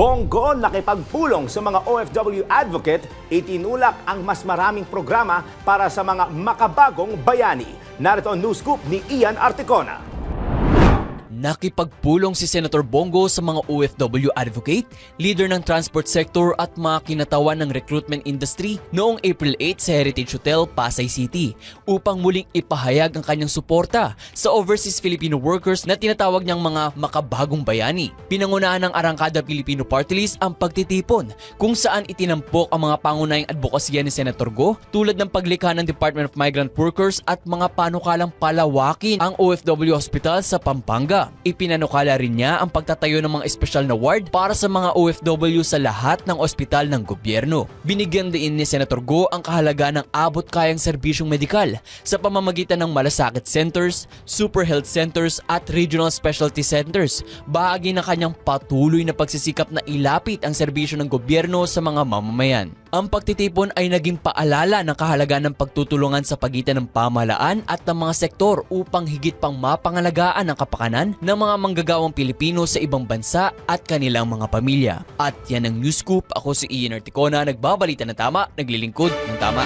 Bongo nakipagpulong sa mga OFW advocate, itinulak ang mas maraming programa para sa mga makabagong bayani. Narito ang news scoop ni Ian Articona. Nakipagpulong si Senator Bongo sa mga OFW advocate, leader ng transport sector at mga kinatawan ng recruitment industry noong April 8 sa Heritage Hotel, Pasay City upang muling ipahayag ang kanyang suporta sa overseas Filipino workers na tinatawag niyang mga makabagong bayani. Pinangunahan ng Arangkada Filipino Party List ang pagtitipon kung saan itinampok ang mga pangunahing advokasya ni Senator Go tulad ng paglikha ng Department of Migrant Workers at mga panukalang palawakin ang OFW Hospital sa Pampanga. Ipinanukala rin niya ang pagtatayo ng mga espesyal na ward para sa mga OFW sa lahat ng ospital ng gobyerno. Binigyan din ni Senator Go ang kahalaga ng abot kayang serbisyong medikal sa pamamagitan ng malasakit centers, super health centers at regional specialty centers. Bahagi ng kanyang patuloy na pagsisikap na ilapit ang serbisyo ng gobyerno sa mga mamamayan. Ang pagtitipon ay naging paalala ng kahalagaan ng pagtutulungan sa pagitan ng pamahalaan at ng mga sektor upang higit pang mapangalagaan ang kapakanan ng mga manggagawang Pilipino sa ibang bansa at kanilang mga pamilya. At yan ang News Scoop. Ako si Ian Articona, nagbabalita ng tama, naglilingkod ng tama.